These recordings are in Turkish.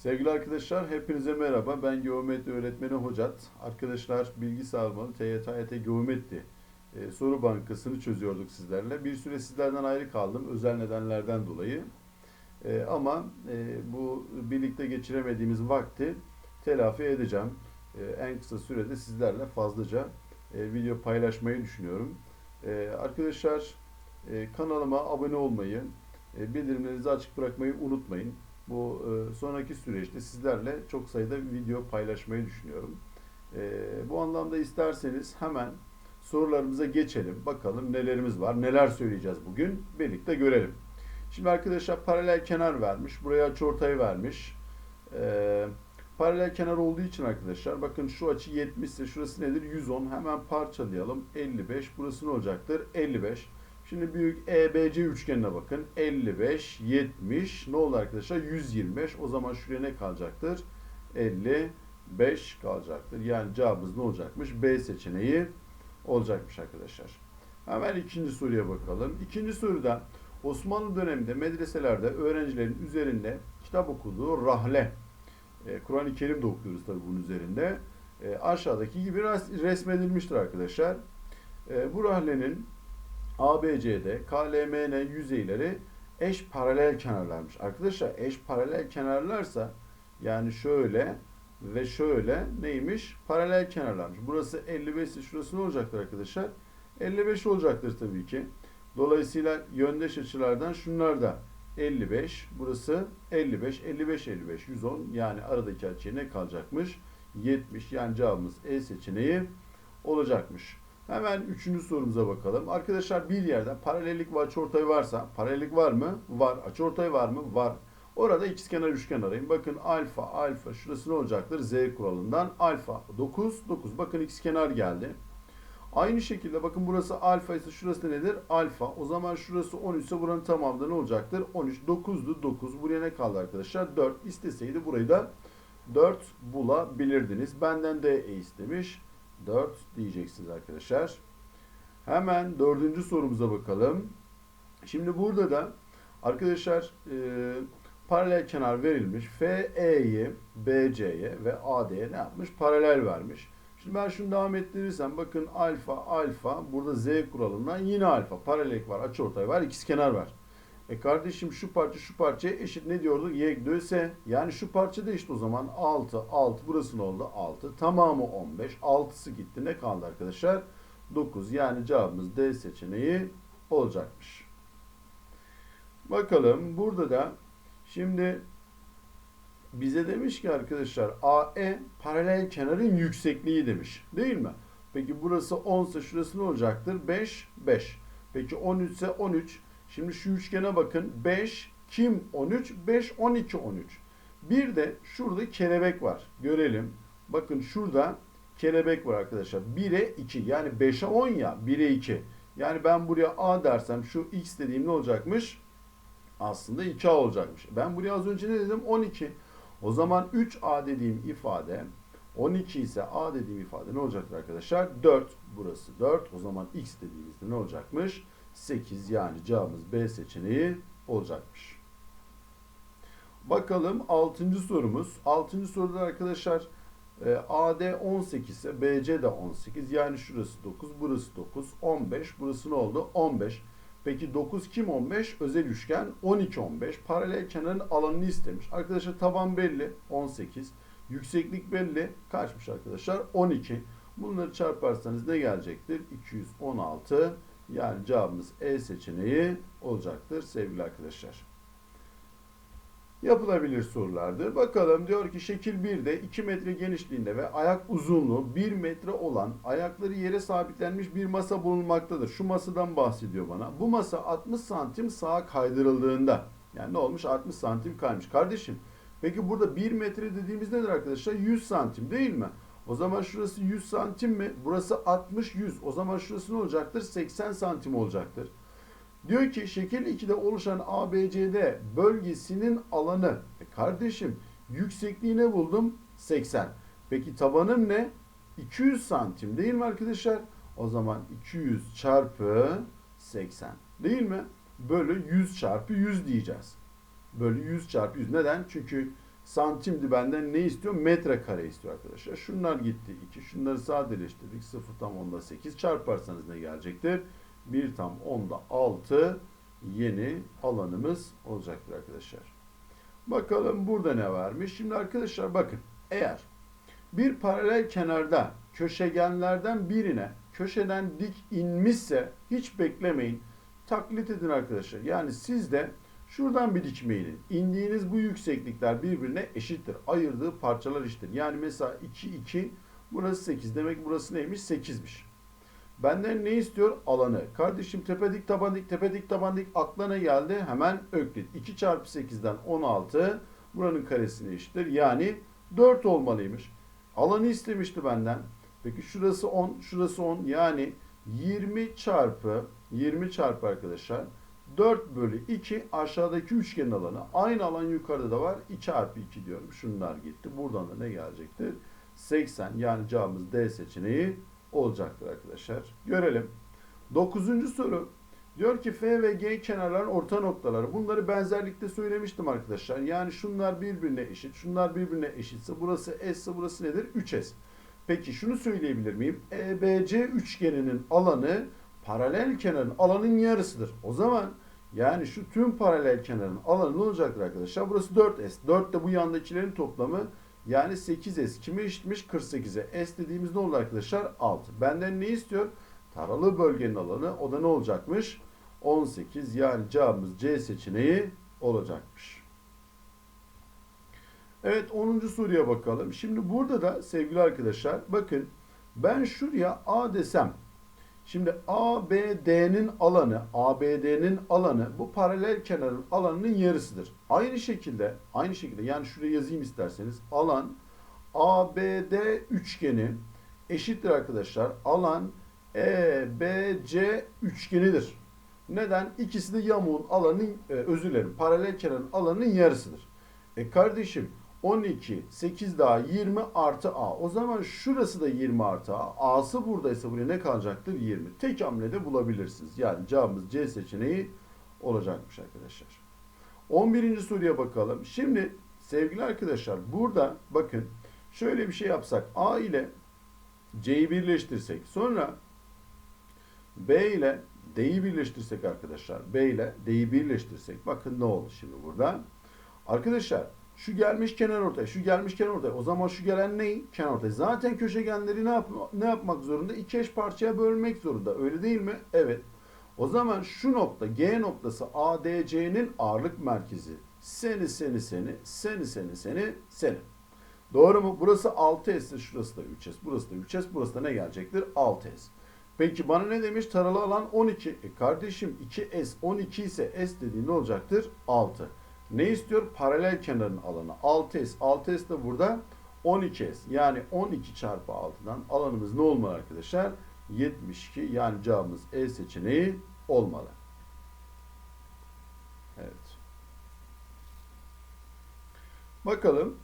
Sevgili arkadaşlar, hepinize merhaba. Ben geometri öğretmeni Hocat. Arkadaşlar, bilgi sağlamalı TYT Geometri e, soru bankasını çözüyorduk sizlerle. Bir süre sizlerden ayrı kaldım özel nedenlerden dolayı. E, ama e, bu birlikte geçiremediğimiz vakti telafi edeceğim. E, en kısa sürede sizlerle fazlaca e, video paylaşmayı düşünüyorum. E, arkadaşlar, e, kanalıma abone olmayı, e, bildirimlerinizi açık bırakmayı unutmayın. Bu e, sonraki süreçte sizlerle çok sayıda video paylaşmayı düşünüyorum. E, bu anlamda isterseniz hemen sorularımıza geçelim. Bakalım nelerimiz var, neler söyleyeceğiz bugün birlikte görelim. Şimdi arkadaşlar paralel kenar vermiş, buraya açıortay vermiş. E, paralel kenar olduğu için arkadaşlar bakın şu açı 70 ise şurası nedir? 110. Hemen parçalayalım. 55. Burası ne olacaktır? 55. Şimdi büyük EBC üçgenine bakın. 55, 70. Ne oldu arkadaşlar? 125. O zaman şuraya ne kalacaktır? 55 kalacaktır. Yani cevabımız ne olacakmış? B seçeneği olacakmış arkadaşlar. Hemen ikinci soruya bakalım. İkinci soruda Osmanlı döneminde medreselerde öğrencilerin üzerinde kitap okuduğu rahle, e, Kur'an-ı Kerim de okuyoruz tabi bunun üzerinde. E, aşağıdaki gibi res- resmedilmiştir arkadaşlar. E, bu rahlenin ABC'de KLMN yüzeyleri eş paralel kenarlarmış. Arkadaşlar eş paralel kenarlarsa yani şöyle ve şöyle neymiş? Paralel kenarlarmış. Burası 55 ise şurası ne olacaktır arkadaşlar? 55 olacaktır tabii ki. Dolayısıyla yöndeş açılardan şunlar da 55, burası 55, 55, 55, 110 yani aradaki açıya ne kalacakmış? 70 yani cevabımız E seçeneği olacakmış. Hemen üçüncü sorumuza bakalım. Arkadaşlar bir yerde paralellik ve açıortay varsa, paralellik var mı? Var. Açıortay var mı? Var. Orada ikizkenar üçgen arayın. Bakın alfa, alfa şurası ne olacaktır? Z kuralından alfa 9, 9. Bakın ikizkenar geldi. Aynı şekilde bakın burası alfa ise şurası nedir? Alfa. O zaman şurası 13 ise buranın tamamı da ne olacaktır? 13. 9'du 9. Buraya ne kaldı arkadaşlar? 4. İsteseydi burayı da 4 bulabilirdiniz. Benden de E istemiş. 4 diyeceksiniz arkadaşlar. Hemen dördüncü sorumuza bakalım. Şimdi burada da arkadaşlar e, paralel kenar verilmiş. FE'yi BC'ye ve AD'ye ne yapmış? Paralel vermiş. Şimdi ben şunu devam ettirirsem bakın alfa alfa burada Z kuralından yine alfa. Paralellik var, açıortay var, ikizkenar var. E kardeşim şu parça şu parçaya eşit ne diyorduk? Y döse. Yani şu parça da işte o zaman 6 6 burası ne oldu? 6. Tamamı 15. 6'sı gitti. Ne kaldı arkadaşlar? 9. Yani cevabımız D seçeneği olacakmış. Bakalım burada da şimdi bize demiş ki arkadaşlar AE paralel kenarın yüksekliği demiş. Değil mi? Peki burası 10 ise şurası ne olacaktır? 5 5. Peki 13 ise 13. Şimdi şu üçgene bakın. 5 kim 13? 5 12 13. Bir de şurada kelebek var. Görelim. Bakın şurada kelebek var arkadaşlar. 1'e 2 yani 5'e 10 ya 1'e 2. Yani ben buraya A dersem şu X dediğim ne olacakmış? Aslında 2A olacakmış. Ben buraya az önce ne dedim? 12. O zaman 3A dediğim ifade 12 ise A dediğim ifade ne olacaktır arkadaşlar? 4. Burası 4. O zaman X dediğimizde ne olacakmış? 8 yani cevabımız B seçeneği olacakmış. Bakalım 6. sorumuz. 6. soruda arkadaşlar e, AD 18 ise BC de 18. Yani şurası 9, burası 9, 15. Burası ne oldu? 15. Peki 9 kim 15? Özel üçgen 12 15. Paralel kenarın alanını istemiş. Arkadaşlar taban belli 18. Yükseklik belli. Kaçmış arkadaşlar? 12. Bunları çarparsanız ne gelecektir? 216. Yani cevabımız E seçeneği olacaktır sevgili arkadaşlar. Yapılabilir sorulardır. Bakalım diyor ki şekil 1'de 2 metre genişliğinde ve ayak uzunluğu 1 metre olan ayakları yere sabitlenmiş bir masa bulunmaktadır. Şu masadan bahsediyor bana. Bu masa 60 santim sağa kaydırıldığında yani ne olmuş 60 santim kaymış. Kardeşim peki burada 1 metre dediğimiz nedir arkadaşlar? 100 santim değil mi? O zaman şurası 100 santim mi? Burası 60 100. O zaman şurası ne olacaktır? 80 santim olacaktır. Diyor ki şekil 2'de oluşan ABCD bölgesinin alanı. E kardeşim yüksekliğini buldum 80. Peki tabanım ne? 200 santim değil mi arkadaşlar? O zaman 200 çarpı 80 değil mi? Bölü 100 çarpı 100 diyeceğiz. Bölü 100 çarpı 100. Neden? Çünkü santimdi benden ne istiyor? Metrekare istiyor arkadaşlar. Şunlar gitti 2. Şunları sadeleştirdik. 0 tam onda 8 çarparsanız ne gelecektir? 1 tam onda 6 yeni alanımız olacaktır arkadaşlar. Bakalım burada ne varmış? Şimdi arkadaşlar bakın eğer bir paralel kenarda köşegenlerden birine köşeden dik inmişse hiç beklemeyin. Taklit edin arkadaşlar. Yani siz de şuradan bir dikme inin. İndiğiniz bu yükseklikler birbirine eşittir. Ayırdığı parçalar eşittir. Yani mesela 2, 2 burası 8. Demek burası neymiş? 8'miş. Benden ne istiyor? Alanı. Kardeşim tepe dik taban dik tepe dik taban dik aklına geldi. Hemen öklit. 2 çarpı 8'den 16 buranın karesine eşittir. Yani 4 olmalıymış. Alanı istemişti benden. Peki şurası 10, şurası 10. Yani 20 çarpı 20 çarpı arkadaşlar 4 bölü 2 aşağıdaki üçgenin alanı. Aynı alan yukarıda da var. 2 çarpı 2 diyorum. Şunlar gitti. Buradan da ne gelecektir? 80 yani cevabımız D seçeneği olacaktır arkadaşlar. Görelim. Dokuzuncu soru. Diyor ki F ve G kenarların orta noktaları. Bunları benzerlikte söylemiştim arkadaşlar. Yani şunlar birbirine eşit. Şunlar birbirine eşitse burası S ise burası nedir? 3S. Peki şunu söyleyebilir miyim? EBC üçgeninin alanı paralel kenarın alanın yarısıdır. O zaman yani şu tüm paralel kenarın alanı ne olacaktır arkadaşlar? Burası 4S. 4 de bu yandakilerin toplamı yani 8S kime eşitmiş? 48'e. S dediğimiz ne oldu arkadaşlar? 6. Benden ne istiyor? Taralı bölgenin alanı. O da ne olacakmış? 18. Yani cevabımız C seçeneği olacakmış. Evet 10. soruya bakalım. Şimdi burada da sevgili arkadaşlar bakın ben şuraya A desem Şimdi ABD'nin alanı, ABD'nin alanı bu paralel kenarın alanının yarısıdır. Aynı şekilde, aynı şekilde yani şuraya yazayım isterseniz. Alan ABD üçgeni eşittir arkadaşlar. Alan EBC üçgenidir. Neden? İkisi de yamuğun alanın, e, özür dilerim, paralel kenarın alanının yarısıdır. E kardeşim 12, 8 daha 20 artı A. O zaman şurası da 20 artı A. A'sı buradaysa buraya ne kalacaktır? 20. Tek hamlede bulabilirsiniz. Yani cevabımız C seçeneği olacakmış arkadaşlar. 11. soruya bakalım. Şimdi sevgili arkadaşlar burada bakın şöyle bir şey yapsak. A ile C'yi birleştirsek. Sonra B ile D'yi birleştirsek arkadaşlar. B ile D'yi birleştirsek. Bakın ne oldu şimdi burada. Arkadaşlar şu gelmiş kenar ortaya, şu gelmiş kenar ortaya. O zaman şu gelen ne? Kenar ortaya. Zaten köşegenleri ne, yap ne yapmak zorunda? İki eş parçaya bölmek zorunda. Öyle değil mi? Evet. O zaman şu nokta G noktası ADC'nin ağırlık merkezi. Seni seni seni, seni seni seni seni. Doğru mu? Burası 6S, şurası da 3S, burası da 3S, burası da ne gelecektir? 6S. Peki bana ne demiş? Taralı alan 12. E kardeşim 2S 12 ise S dediğin ne olacaktır? 6. Ne istiyor? Paralel kenarın alanı. 6S. 6S de burada 12S. Yani 12 çarpı 6'dan alanımız ne olmalı arkadaşlar? 72. Yani cevabımız E seçeneği olmalı. Evet. Bakalım.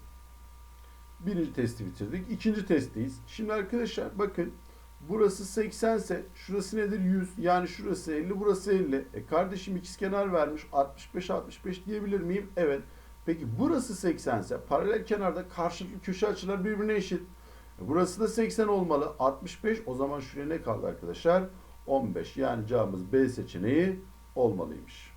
Birinci testi bitirdik. İkinci testteyiz. Şimdi arkadaşlar bakın. Burası 80 ise şurası nedir? 100. Yani şurası 50, burası 50. E kardeşim ikizkenar vermiş. 65 65 diyebilir miyim? Evet. Peki burası 80 ise paralel kenarda karşılıklı köşe açılar birbirine eşit. E burası da 80 olmalı. 65 o zaman şuraya ne kaldı arkadaşlar? 15. Yani cevabımız B seçeneği olmalıymış.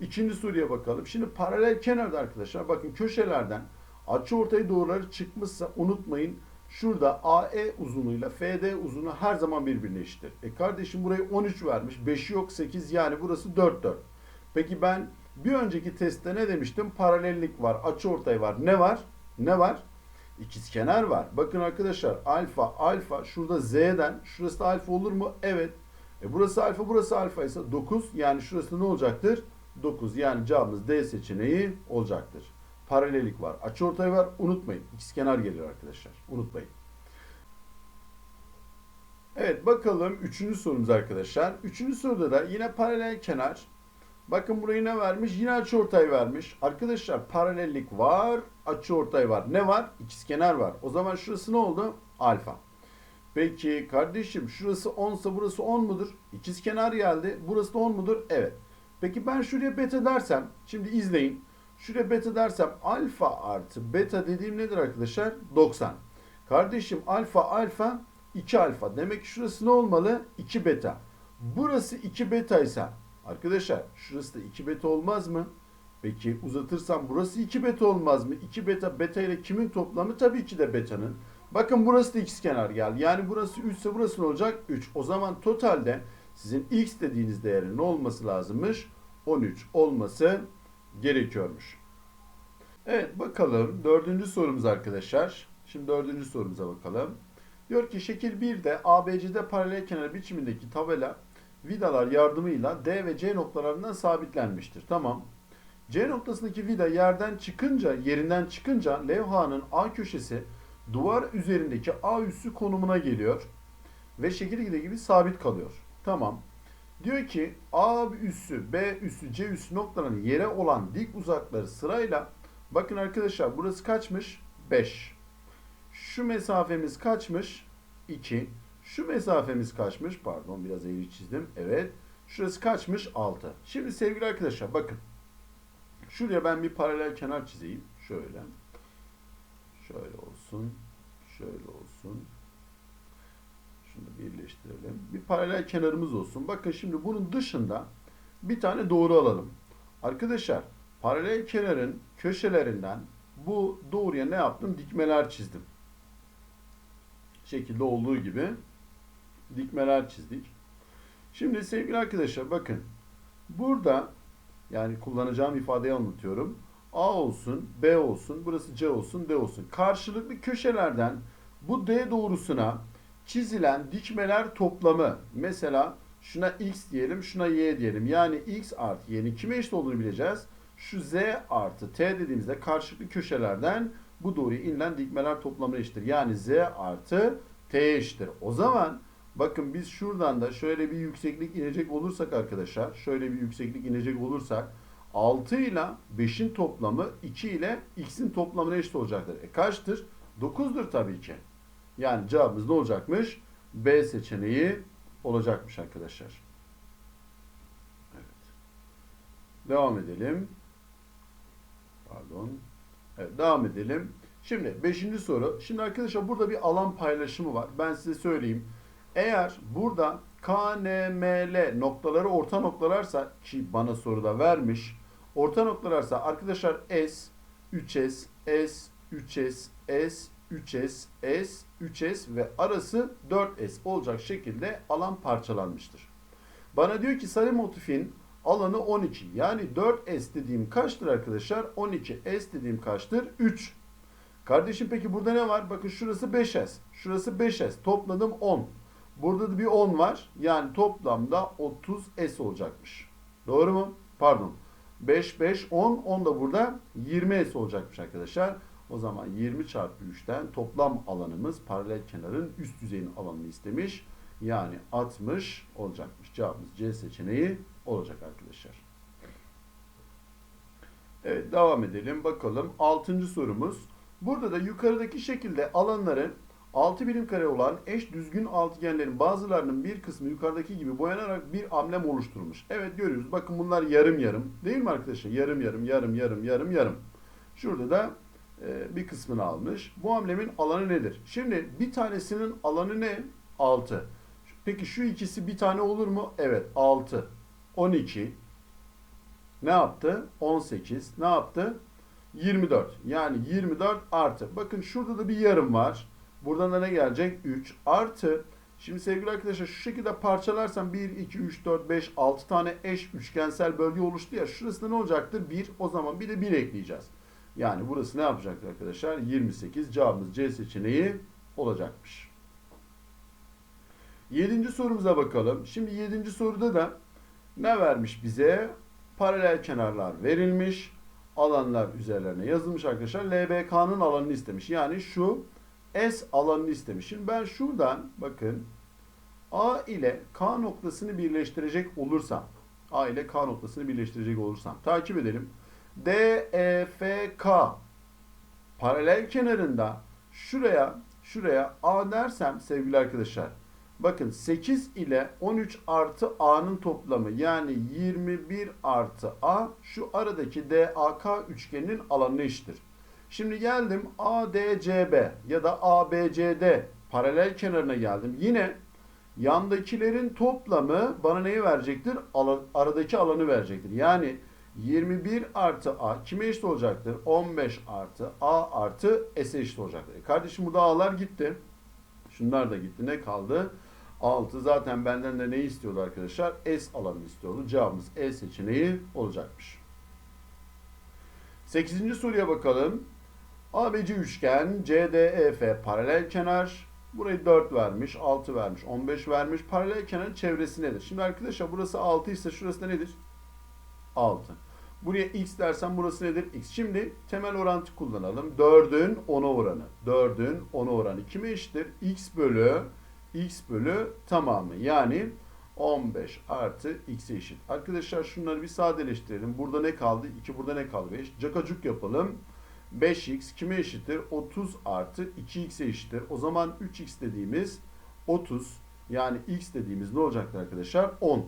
İkinci soruya bakalım. Şimdi paralel kenarda arkadaşlar bakın köşelerden açı ortaya doğruları çıkmışsa unutmayın Şurada AE uzunluğuyla FD uzunluğu her zaman birbirine eşittir. E kardeşim burayı 13 vermiş. 5'i yok 8 yani burası 4 4. Peki ben bir önceki testte ne demiştim? Paralellik var, açıortay var. Ne var? Ne var? İkizkenar var. Bakın arkadaşlar alfa alfa şurada z'den şurası da alfa olur mu? Evet. E burası alfa burası alfa ise 9 yani şurası ne olacaktır? 9 yani cevabımız D seçeneği olacaktır paralellik var. Açıortay var. Unutmayın. İkizkenar geliyor arkadaşlar. Unutmayın. Evet bakalım üçüncü sorumuz arkadaşlar. Üçüncü soruda da yine paralel kenar. Bakın burayı ne vermiş? Yine açıortay vermiş. Arkadaşlar paralellik var, açıortay var. Ne var? İkizkenar var. O zaman şurası ne oldu? Alfa. Peki kardeşim şurası 10 ise burası 10 mudur? İkizkenar geldi. Burası da 10 mudur? Evet. Peki ben şuraya beta dersem, şimdi izleyin. Şuraya beta dersem alfa artı beta dediğim nedir arkadaşlar? 90. Kardeşim alfa alfa 2 alfa. Demek ki şurası ne olmalı? 2 beta. Burası 2 beta ise arkadaşlar şurası da 2 beta olmaz mı? Peki uzatırsam burası 2 beta olmaz mı? 2 beta beta ile kimin toplamı? Tabii ki de beta'nın. Bakın burası da x kenar geldi. Yani burası 3 ise burası ne olacak? 3. O zaman totalde sizin x dediğiniz değerin ne olması lazımmış? 13 olması gerekiyormuş. Evet bakalım dördüncü sorumuz arkadaşlar. Şimdi dördüncü sorumuza bakalım. Diyor ki şekil 1'de ABC'de paralel kenar biçimindeki tabela vidalar yardımıyla D ve C noktalarından sabitlenmiştir. Tamam. C noktasındaki vida yerden çıkınca, yerinden çıkınca levhanın A köşesi duvar üzerindeki A üssü konumuna geliyor ve şekil 2'de gibi sabit kalıyor. Tamam. Diyor ki A üssü, B üssü, C üssü noktaların yere olan dik uzakları sırayla bakın arkadaşlar burası kaçmış? 5. Şu mesafemiz kaçmış? 2. Şu mesafemiz kaçmış? Pardon biraz eğri çizdim. Evet. Şurası kaçmış? 6. Şimdi sevgili arkadaşlar bakın. Şuraya ben bir paralel kenar çizeyim. Şöyle. Şöyle olsun. Şöyle olsun. Şunu birleştirelim. Bir paralel kenarımız olsun. Bakın şimdi bunun dışında bir tane doğru alalım. Arkadaşlar paralel kenarın köşelerinden bu doğruya ne yaptım? Dikmeler çizdim. Şekilde olduğu gibi dikmeler çizdik. Şimdi sevgili arkadaşlar bakın. Burada yani kullanacağım ifadeyi anlatıyorum. A olsun, B olsun, burası C olsun, D olsun. Karşılıklı köşelerden bu D doğrusuna çizilen dikmeler toplamı. Mesela şuna X diyelim, şuna Y diyelim. Yani X artı Y'nin kime eşit olduğunu bileceğiz. Şu Z artı T dediğimizde karşılıklı köşelerden bu doğruya inilen dikmeler toplamına eşittir. Yani Z artı T'ye eşittir. O zaman bakın biz şuradan da şöyle bir yükseklik inecek olursak arkadaşlar, şöyle bir yükseklik inecek olursak 6 ile 5'in toplamı 2 ile x'in toplamına eşit olacaktır. E kaçtır? 9'dur tabii ki. Yani cevabımız ne olacakmış? B seçeneği olacakmış arkadaşlar. Evet. Devam edelim. Pardon. Evet, devam edelim. Şimdi 5. soru. Şimdi arkadaşlar burada bir alan paylaşımı var. Ben size söyleyeyim. Eğer burada K, N, M, L noktaları orta noktalarsa ki bana soruda vermiş. Orta noktalarsa arkadaşlar S, 3S, S, 3S, S, 3S, S, 3S ve arası 4S olacak şekilde alan parçalanmıştır. Bana diyor ki sarı motifin alanı 12. Yani 4S dediğim kaçtır arkadaşlar? 12. S dediğim kaçtır? 3. Kardeşim peki burada ne var? Bakın şurası 5S. Şurası 5S. Topladım 10. Burada da bir 10 var. Yani toplamda 30S olacakmış. Doğru mu? Pardon. 5, 5, 10. 10 da burada 20S olacakmış arkadaşlar. O zaman 20 çarpı 3'ten toplam alanımız paralel kenarın üst yüzeyinin alanını istemiş. Yani 60 olacakmış. Cevabımız C seçeneği olacak arkadaşlar. Evet devam edelim. Bakalım 6. sorumuz. Burada da yukarıdaki şekilde alanların 6 birim kare olan eş düzgün altıgenlerin bazılarının bir kısmı yukarıdaki gibi boyanarak bir amblem oluşturulmuş. Evet görüyoruz. Bakın bunlar yarım yarım. Değil mi arkadaşlar? Yarım yarım yarım yarım yarım yarım. Şurada da bir kısmını almış. Bu amblemin alanı nedir? Şimdi bir tanesinin alanı ne? 6. Peki şu ikisi bir tane olur mu? Evet 6. 12. Ne yaptı? 18. Ne yaptı? 24. Yani 24 artı. Bakın şurada da bir yarım var. Buradan da ne gelecek? 3 artı. Şimdi sevgili arkadaşlar şu şekilde parçalarsam 1, 2, 3, 4, 5, 6 tane eş üçgensel bölge oluştu ya. Şurasında ne olacaktır? 1. O zaman bir de 1 ekleyeceğiz. Yani burası ne yapacaktır arkadaşlar? 28. Cevabımız C seçeneği olacakmış. 7. sorumuza bakalım. Şimdi 7. soruda da ne vermiş bize? Paralel kenarlar verilmiş. Alanlar üzerlerine yazılmış arkadaşlar. LBK'nın alanını istemiş. Yani şu S alanını istemiş. Şimdi ben şuradan bakın A ile K noktasını birleştirecek olursam A ile K noktasını birleştirecek olursam takip edelim. D, E, F, K paralel kenarında şuraya şuraya A dersem sevgili arkadaşlar Bakın 8 ile 13 artı A'nın toplamı yani 21 artı A şu aradaki DAK üçgeninin alanına eşittir. Şimdi geldim ADCB ya da ABCD paralel kenarına geldim. Yine yandakilerin toplamı bana neyi verecektir? Aradaki alanı verecektir. Yani 21 artı A kime eşit olacaktır? 15 artı A artı S'e eşit olacaktır. E kardeşim burada A'lar gitti. Şunlar da gitti. Ne kaldı? 6 zaten benden de ne istiyordu arkadaşlar? S alanı istiyordu. Cevabımız E seçeneği olacakmış. 8. soruya bakalım. ABC üçgen CDEF paralel kenar. Burayı 4 vermiş, 6 vermiş, 15 vermiş. Paralel kenarın çevresi nedir? Şimdi arkadaşlar burası 6 ise şurası da nedir? 6. Buraya x dersen burası nedir? x. Şimdi temel orantı kullanalım. 4'ün 10'a oranı. 4'ün 10'a oranı kime eşittir? x bölü x bölü tamamı. Yani 15 artı x'e eşit. Arkadaşlar şunları bir sadeleştirelim. Burada ne kaldı? 2 burada ne kaldı? 5. Cakacuk yapalım. 5x kime eşittir? 30 artı 2x'e eşittir. O zaman 3x dediğimiz 30 yani x dediğimiz ne olacaktır arkadaşlar? 10.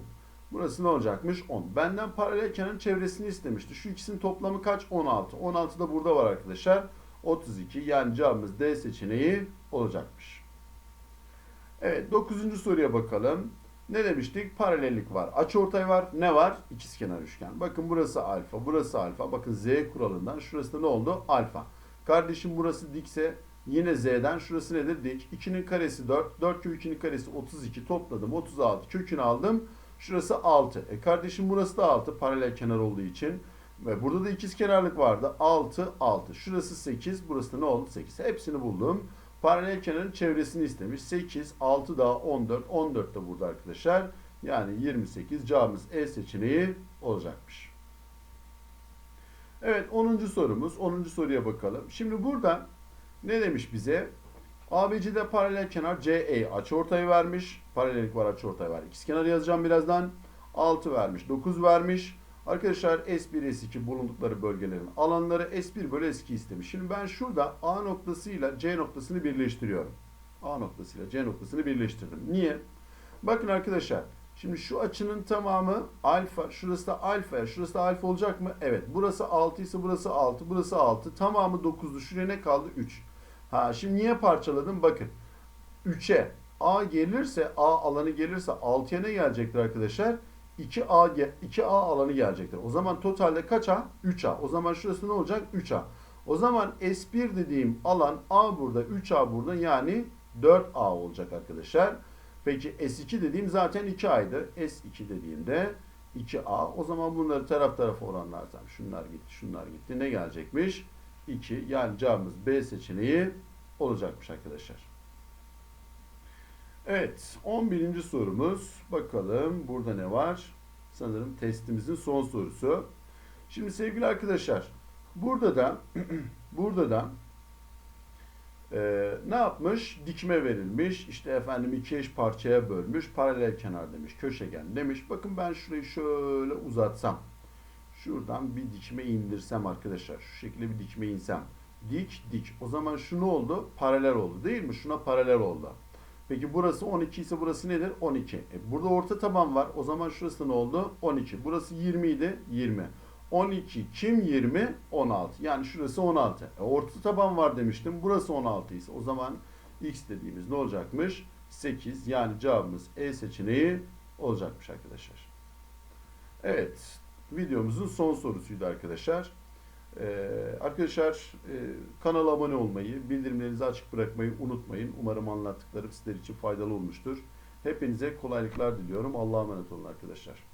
Burası ne olacakmış? 10. Benden paralel kenarın çevresini istemişti. Şu ikisinin toplamı kaç? 16. 16 da burada var arkadaşlar. 32 yani cevabımız D seçeneği olacakmış. Evet 9. soruya bakalım. Ne demiştik? Paralellik var. Açıortay var. Ne var? İkizkenar üçgen. Bakın burası alfa, burası alfa. Bakın z kuralından şurası da ne oldu? Alfa. Kardeşim burası dikse yine z'den şurası nedir? Dik. 2'nin karesi 4. 4 kök 2'nin karesi 32. Topladım. 36. Kökünü aldım. Şurası 6. E kardeşim burası da 6. Paralel kenar olduğu için. Ve burada da ikizkenarlık vardı. 6, 6. Şurası 8. Burası da ne oldu? 8. Hepsini buldum. Paralel kenarın çevresini istemiş. 8, 6 daha 14. 14 de burada arkadaşlar. Yani 28. Cevabımız E seçeneği olacakmış. Evet 10. sorumuz. 10. soruya bakalım. Şimdi burada ne demiş bize? ABC'de paralel kenar CE açıortayı vermiş. Paralellik var açıortay var. İkizkenar yazacağım birazdan. 6 vermiş. 9 vermiş. Arkadaşlar S1, S2 bulundukları bölgelerin alanları S1 bölü S2 istemiş. Şimdi ben şurada A noktasıyla C noktasını birleştiriyorum. A noktasıyla C noktasını birleştirdim. Niye? Bakın arkadaşlar. Şimdi şu açının tamamı alfa. Şurası da alfa. Şurası da alfa olacak mı? Evet. Burası 6 ise burası 6. Burası 6. Tamamı 9'du. Şuraya ne kaldı? 3. Ha şimdi niye parçaladım? Bakın. 3'e A gelirse A alanı gelirse 6'ya ne gelecektir arkadaşlar? 2A ge- 2A alanı gelecektir. O zaman totalde kaç A? 3A. O zaman şurası ne olacak? 3A. O zaman S1 dediğim alan A burada, 3A burada yani 4A olacak arkadaşlar. Peki S2 dediğim zaten 2A'ydı. S2 dediğimde 2A. O zaman bunları taraf tarafa oranlarsam şunlar gitti, şunlar gitti. Ne gelecekmiş? 2. Yani cevabımız B seçeneği olacakmış arkadaşlar. Evet, 11. sorumuz. Bakalım burada ne var? Sanırım testimizin son sorusu. Şimdi sevgili arkadaşlar, burada da burada da e, ne yapmış? Dikme verilmiş. İşte efendim iki eş parçaya bölmüş. Paralel kenar demiş, köşegen demiş. Bakın ben şurayı şöyle uzatsam. Şuradan bir dikme indirsem arkadaşlar. Şu şekilde bir dikme insem. Dik, dik. O zaman şu ne oldu? Paralel oldu değil mi? Şuna paralel oldu. Peki burası 12 ise burası nedir? 12. E burada orta taban var. O zaman şurası ne oldu? 12. Burası 20 idi. 20. 12 kim 20? 16. Yani şurası 16. E orta taban var demiştim. Burası 16 ise o zaman x dediğimiz ne olacakmış? 8. Yani cevabımız E seçeneği olacakmış arkadaşlar. Evet. Videomuzun son sorusuydu arkadaşlar. Ee, arkadaşlar e, kanala abone olmayı, bildirimlerinizi açık bırakmayı unutmayın. Umarım anlattıklarım sizler için faydalı olmuştur. Hepinize kolaylıklar diliyorum. Allah'a emanet olun arkadaşlar.